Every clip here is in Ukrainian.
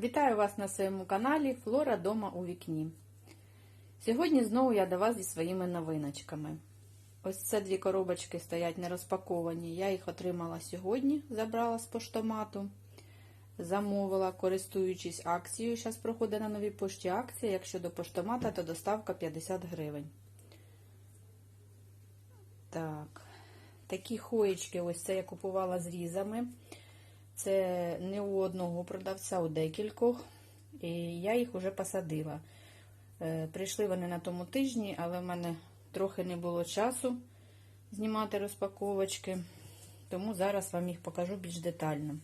Вітаю вас на своєму каналі Флора дома у вікні. Сьогодні знову я до вас зі своїми новиночками. Ось це дві коробочки стоять не розпаковані. Я їх отримала сьогодні, забрала з поштомату. Замовила, користуючись акцією. Зараз проходить на новій пошті акція. Якщо до поштомата, то доставка 50 гривень. Так, такі хоєчки, ось це я купувала з різами. Це не у одного продавця, у декількох. І я їх вже посадила. Е, Прийшли вони на тому тижні, але в мене трохи не було часу знімати розпаковочки, тому зараз вам їх покажу більш детально.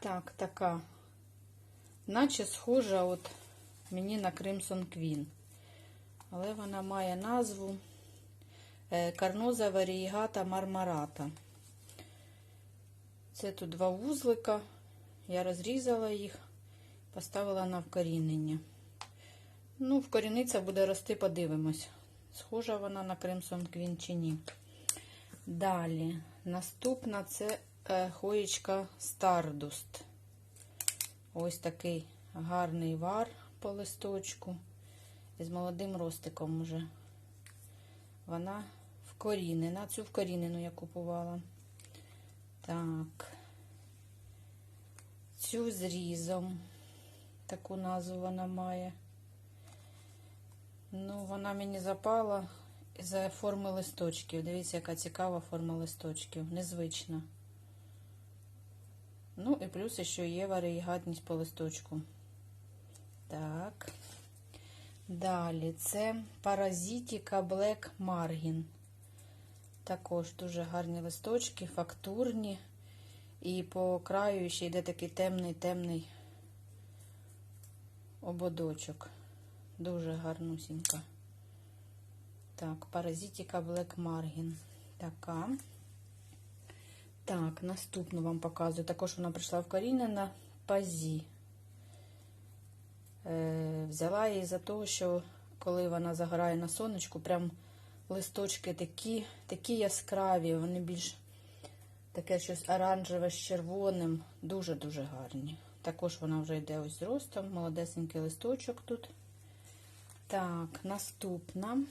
Так, така, наче схожа от мені на Crimson Queen. Але вона має назву е, Карноза варієгата мармарата. Це тут два вузлика. Я розрізала їх, поставила на вкорінення. Ну, вкоріниться буде рости, подивимось. Схожа вона на Crimson Queen чи ні. Далі, наступна це е, хоєчка Stardust. Ось такий гарний вар по листочку. З молодим ростиком уже. Вона вкорінена. Цю вкорінену я купувала. Так. Цю зрізом. Таку назву вона має. Ну, вона мені запала за форми листочків. Дивіться, яка цікава форма листочків. Незвична. Ну, і плюс ще є варієгатність по листочку. Так. Далі це паразитіка Black Margin. Також дуже гарні листочки, фактурні. І по краю ще йде такий темний-темний ободочок. Дуже гарнусінька. Так, паразитіка Black Margin. Така. Так, наступну вам показую. Також вона прийшла вкорінена пазі. Е, взяла її за те, що коли вона загорає на сонечку, прям листочки такі, такі яскраві, вони більш таке щось оранжеве з червоним. Дуже-дуже гарні. Також вона вже йде ось з ростом, молодесенький листочок тут. Так, наступна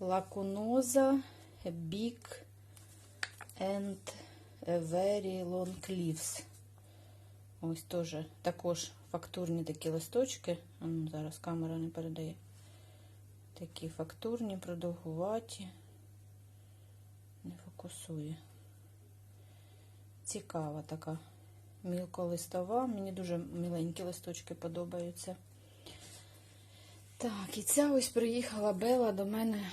лакуноза Big and Very Long Leaves. Ось теж також фактурні такі листочки. Ну, зараз камера не передає. Такі фактурні, продовгуваті. Не фокусує. Цікава така мілколистова. Мені дуже міленькі листочки подобаються. Так, і ця ось приїхала Бела до мене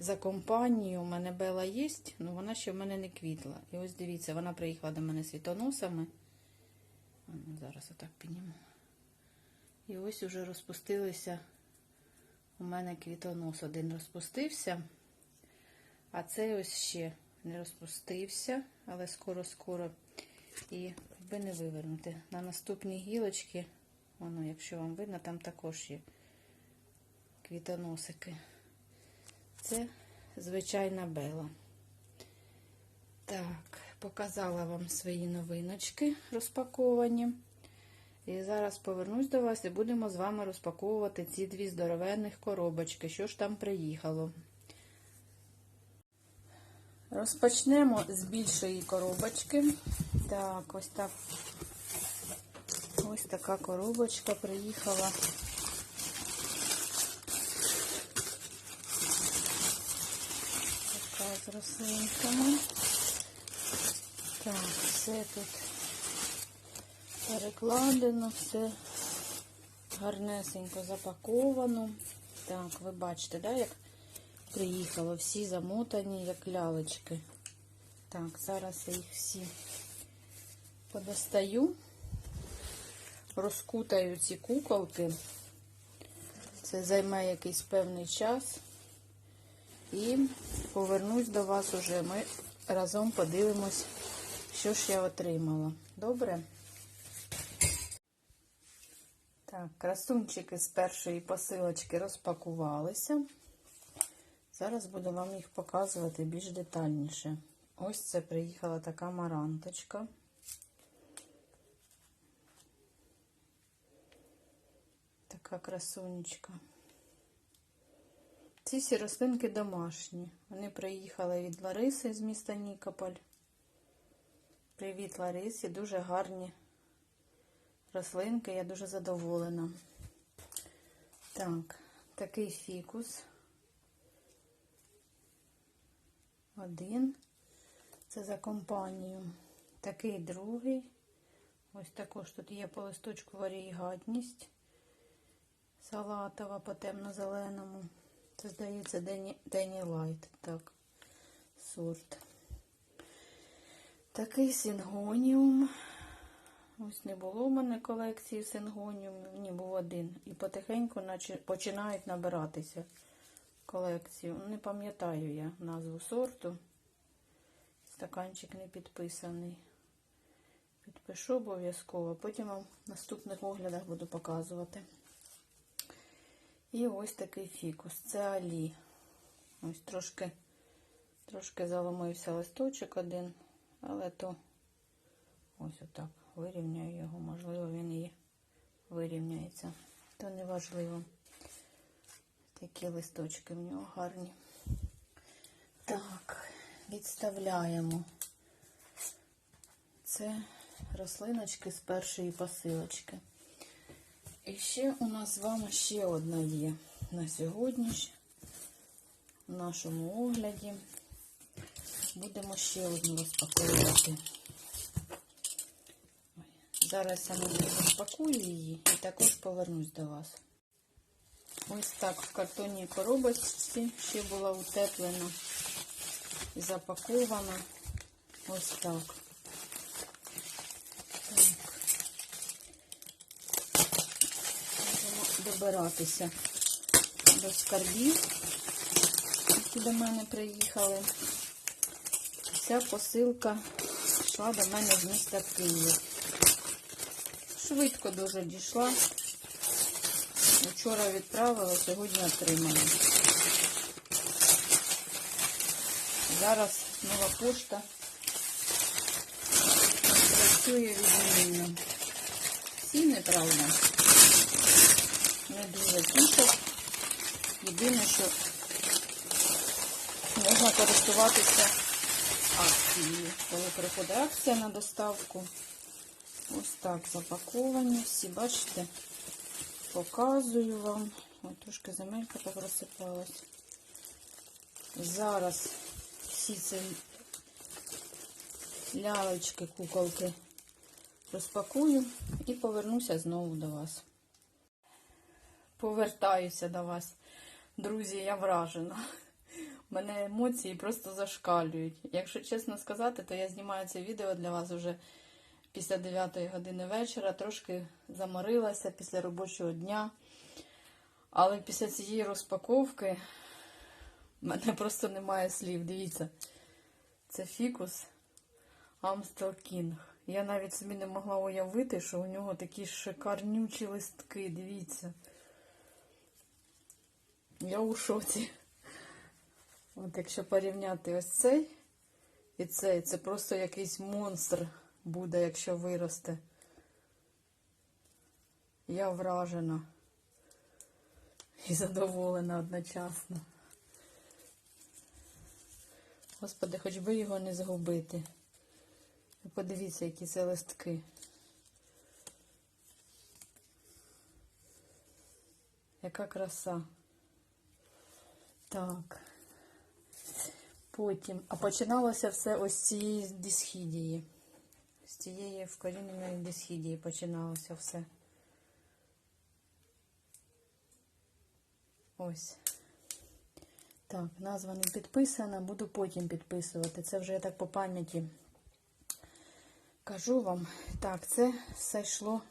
за компанію. У мене Бела є, але вона ще в мене не квітла. І ось дивіться, вона приїхала до мене світоносами. Зараз отак підніму. І ось уже розпустилися. У мене квітонос один розпустився, а цей ось ще не розпустився, але скоро-скоро. І би не вивернути. На наступній гілочці, воно, якщо вам видно, там також є квітоносики. Це звичайна бела. Так, показала вам свої новиночки розпаковані. І зараз повернусь до вас і будемо з вами розпаковувати ці дві здоровенних коробочки. Що ж там приїхало? Розпочнемо з більшої коробочки. Так, ось так. Ось така коробочка приїхала. Така з рослинками. Так, все тут перекладено, все гарнесенько запаковано. Так, ви бачите, да, як приїхало, всі замотані, як лялечки. Так, зараз я їх всі подостаю, розкутаю ці куколки. Це займе якийсь певний час. І повернусь до вас уже. Ми разом подивимось, що ж я отримала. Добре? Так, красунчики з першої посилочки розпакувалися. Зараз буду вам їх показувати більш детальніше. Ось це приїхала така маранточка. Така красунечка. Ці всі рослинки домашні. Вони приїхали від Лариси з міста Нікополь. Привіт, Ларисі, дуже гарні рослинки, я дуже задоволена. Так, такий фікус. Один. Це за компанію. Такий другий. Ось також тут є по листочку варігатність. Салатова по темно-зеленому. Це, здається, Дені, Лайт. Так, сорт. Такий сингоніум. Ось не було в мене колекції сингоніумів. Ні, був один. І потихеньку починають набиратися колекцію. Не пам'ятаю я назву сорту. Стаканчик не підписаний. Підпишу обов'язково, потім вам в наступних оглядах буду показувати. І ось такий фікус. Це алі. Ось трошки, трошки заломився листочок один, але то ось отак. Вирівняю його, можливо, він і вирівняється. То не важливо. Такі листочки в нього гарні. Так, відставляємо. Це рослиночки з першої посилочки. І ще у нас з вами ще одна є на сьогодні в нашому огляді. Будемо ще одну розпаковувати. Зараз я розпакую її і також повернусь до вас. Ось так в картонній коробочці ще була утеплена і запакована. Ось так. Добиратися до скарбів, які до мене приїхали. Ця посилка йшла до мене з міста Київ. Швидко дуже дійшла. Вчора відправила, сьогодні отримала. Зараз нова пошта працює відмінно. Ціни, правда, не дуже тішать. Єдине, що можна користуватися акцією. Коли приходить акція на доставку, ось так запаковані. Всі, бачите, показую вам. Ой, трошки земелька так розсипалась. Зараз всі ці лялечки, куколки розпакую і повернуся знову до вас. Повертаюся до вас. Друзі, я вражена. Мене емоції просто зашкалюють. Якщо чесно сказати, то я знімаю це відео для вас вже після 9 години вечора. Трошки заморилася після робочого дня. Але після цієї розпаковки в мене просто немає слів. Дивіться, це фікус Амстел Кінг. Я навіть собі не могла уявити, що у нього такі шикарнючі листки. Дивіться. Я у шоці. От якщо порівняти ось цей і цей, це просто якийсь монстр буде, якщо виросте. Я вражена і задоволена одночасно. Господи, хоч би його не згубити. Подивіться, які це листки. Яка краса. Так. Потім. А починалося все ось цієї дисхідії. З цієї вкоріненої дисхідії починалося все. Ось. Так, назва не підписана, буду потім підписувати. Це вже я так по пам'яті кажу вам. Так, це все йшло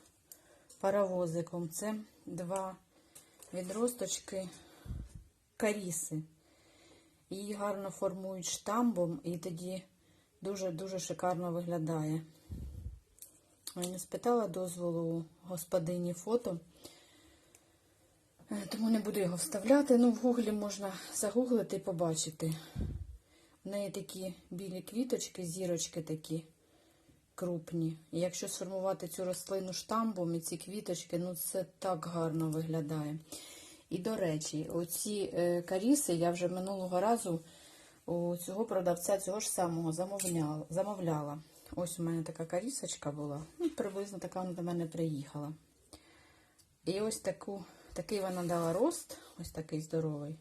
паровозиком. Це два відросточки каріси. Її гарно формують штамбом і тоді дуже-дуже шикарно виглядає. Я не спитала дозволу у господині фото, е, тому не буду його вставляти. Ну, в гуглі можна загуглити і побачити. В неї такі білі квіточки, зірочки такі крупні. І якщо сформувати цю рослину штамбом і ці квіточки, ну це так гарно виглядає. І до речі, оці е, каріси я вже минулого разу у цього продавця цього ж самого замовляла. замовляла. Ось у мене така карісочка була. Ну, приблизно така вона до мене приїхала. І ось таку, такий вона дала рост, ось такий здоровий.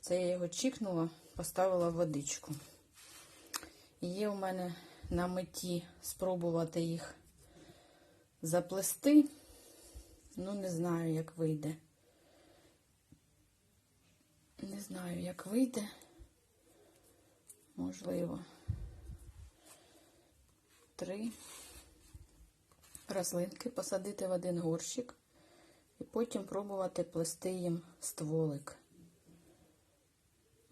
Це я його чікнула, поставила в водичку. І Є у мене на меті спробувати їх заплести. Ну, не знаю, як вийде. Не знаю, як вийде. Можливо. Три рослинки посадити в один горщик і потім пробувати плести їм стволик.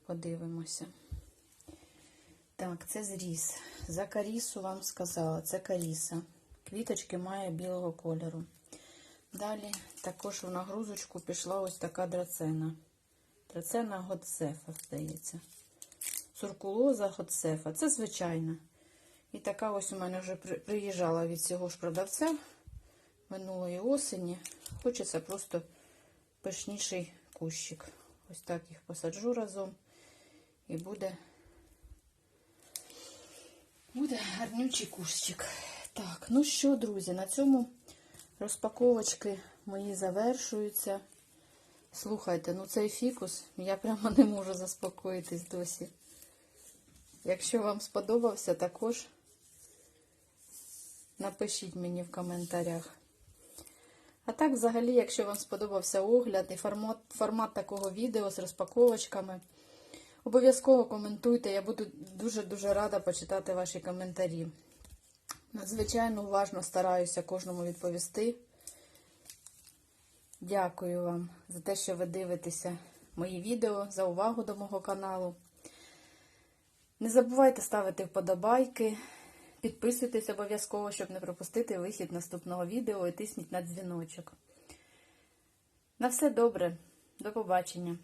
Подивимося. Так, це зріз. За карісу вам сказала, це каріса. Квіточки має білого кольору. Далі також в нагрузочку пішла ось така драцена. Драцена Готсефа, здається. Цуркулоза Готсефа. Це звичайна. І така ось у мене вже приїжджала від цього ж продавця минулої осені. Хочеться просто пишніший кущик. Ось так їх посаджу разом. І буде Буде гарнючий кущик. Так, ну що, друзі, на цьому розпаковочки мої завершуються. Слухайте, ну цей фікус, я прямо не можу заспокоїтись досі. Якщо вам сподобався, також напишіть мені в коментарях. А так, взагалі, якщо вам сподобався огляд і формат, формат такого відео з розпаковочками, Обов'язково коментуйте, я буду дуже-дуже рада почитати ваші коментарі. Надзвичайно уважно стараюся кожному відповісти. Дякую вам за те, що ви дивитеся мої відео, за увагу до мого каналу. Не забувайте ставити вподобайки, підписуйтесь обов'язково, щоб не пропустити вихід наступного відео і тисніть на дзвіночок. На все добре, до побачення!